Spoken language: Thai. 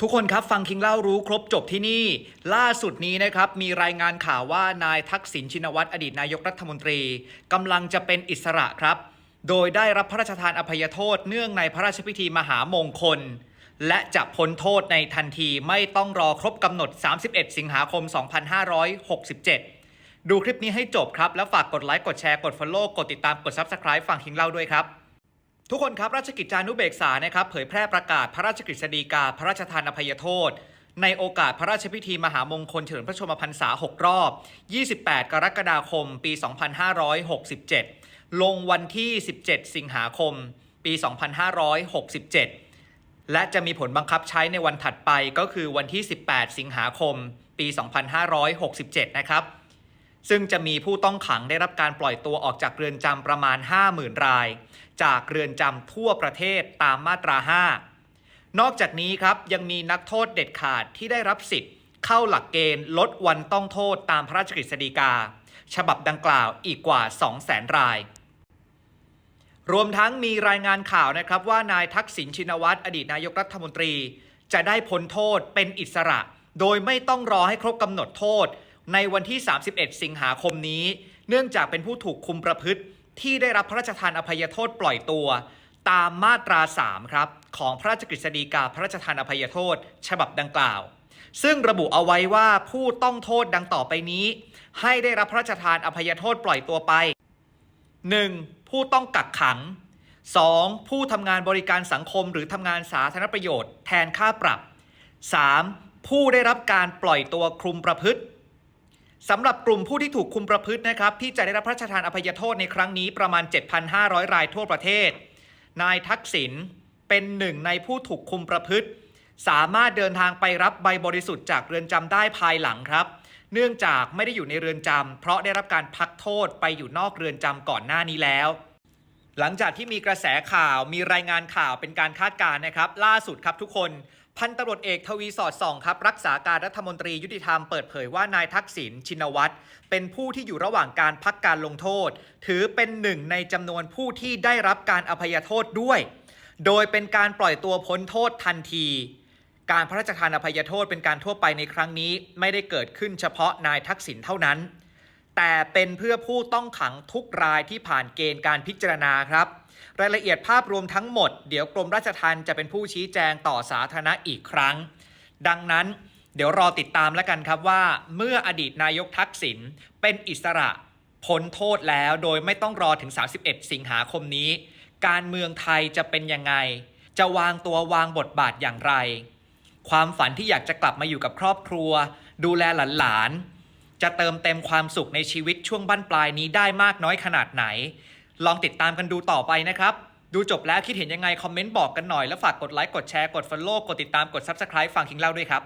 ทุกคนครับฟังคิงเล่ารู้ครบจบที่นี่ ล่าสุดนี้นะครับมีรายงานข่าวว่านายทักษิณชินวัตรอดีตนายกรัฐมนตรีกำลังจะเป็นอิสระครับ โดยได้รับพระราชทานอภัยโทษเนื่องในพระราชพิธีมหามงคล และจะพ้นโทษในทันทีไม่ต้องรอครบกำหนด 31 สิงหาคม 2567 ดูคลิปนี้ให้จบครับ แล้วฝากกดไลค์กดแชร์กด Follow กดติดตามกด Subscribe ฟังคิงเล่าด้วยครับ ทุกคนครับ ราชกิจจานุเบกษานะครับเผยแพร่ประกาศพระราชกฤษฎีกา พระราชทานอภัยโทษ ในโอกาสพระราชพิธีมหามงคลเฉลิมพระชนมพรรษา 6 รอบ 28 กรกฎาคม ปี 2567 ลงวันที่ 17 สิงหาคม ปี 2567 และจะมีผลบังคับใช้ในวันถัดไปก็คือวันที่ 18 สิงหาคม ปี 2567 นะครับ ซึ่งจะมีผู้ต้องขังได้รับการปล่อยตัวออกจากเรือนจำประมาณ 50,000 ราย จากเรือนจำทั่วประเทศตามมาตรา 5 นอกจากนี้ครับยังมีนักโทษเด็ดขาดที่ได้รับสิทธิ์ เข้าหลักเกณฑ์ลดวันต้องโทษตามพระราชกฤษฎีกา ฉบับดังกล่าวอีกกว่า 200,000 รายรวมทั้งมีรายงานข่าวนะครับว่านายทักษิณชินวัตรอดีตนายกรัฐมนตรี จะได้พ้นโทษเป็นอิสระ โดยไม่ต้องรอให้ครบกำหนดโทษ ในวันที่ 31 สิงหาคมนี้ เนื่องจากเป็นผู้ถูกคุมประพฤติ ที่ได้รับพระราชทานอภัยโทษปล่อยตัว ตามมาตรา 3 ครับ ของพระราชกฤษฎีกาพระราชทานอภัยโทษ ฉบับดังกล่าว ซึ่งระบุเอาไว้ว่าผู้ต้องโทษดังต่อไปนี้ ให้ได้รับพระราชทานอภัยโทษปล่อยตัวไป 1. ผู้ต้องกักขัง 2. ผู้ทำงานบริการสังคมหรือทำงานสาธารณประโยชน์ แทนค่าปรับ 3. ผู้ได้รับการปล่อยตัวคลุมประพฤติ สำหรับกลุ่มผู้ที่ถูกคุมประพฤตินะครับ ที่จะได้รับพระราชทานอภัยโทษในครั้งนี้ประมาณ 7,500 รายทั่วประเทศ นายทักษิณเป็นหนึ่งในผู้ถูกคุมประพฤติ สามารถเดินทางไปรับใบบริสุทธิ์จากเรือนจำได้ภายหลังครับ เนื่องจากไม่ได้อยู่ในเรือนจำเพราะได้รับการพักโทษไปอยู่นอกเรือนจำก่อนหน้านี้แล้ว หลังจากที่มีกระแสข่าวมีรายงานข่าวเป็นการคาดการณ์นะครับ ล่าสุดครับทุกคน พันตำรวจเอกทวีสอดส่องครับ รักษาการรัฐมนตรียุติธรรมเปิดเผยว่านายทักษิณชินวัตรเป็นผู้ที่อยู่ระหว่างการพักการลงโทษ ถือเป็นหนึ่งในจำนวนผู้ที่ได้รับการอภัยโทษด้วย โดยเป็นการปล่อยตัวพ้นโทษทันที การพระราชทานอภัยโทษเป็นการทั่วไปในครั้งนี้ ไม่ได้เกิดขึ้นเฉพาะนายทักษิณเท่านั้น แต่เป็นเพื่อผู้ต้องขังทุกรายที่ผ่านเกณฑ์การพิจารณาครับ รายละเอียดภาพรวมทั้งหมด เดี๋ยวกรมราชทัณฑ์จะเป็นผู้ชี้แจงต่อสาธารณะอีกครั้ง ดังนั้นเดี๋ยวรอติดตามแล้วกันครับว่า เมื่ออดีตนายกทักษิณเป็นอิสระพ้นโทษแล้วโดยไม่ต้องรอถึง 31 สิงหาคมนี้ การเมืองไทยจะเป็นยังไง จะวางตัววางบทบาทอย่างไร ความฝันที่อยากจะกลับมาอยู่กับครอบครัว ดูแลหลานๆ จะเติมเต็มความสุขในชีวิตช่วงบั้นปลายนี้ได้มากน้อยขนาดไหน ลองติดตามกันดูต่อไปนะครับ ดูจบแล้วคิดเห็นยังไง คอมเมนต์บอกกันหน่อย แล้วฝากกดไลค์กดแชร์กด Follow กดติดตามกด Subscribe ฟังคิงเล่าด้วยครับ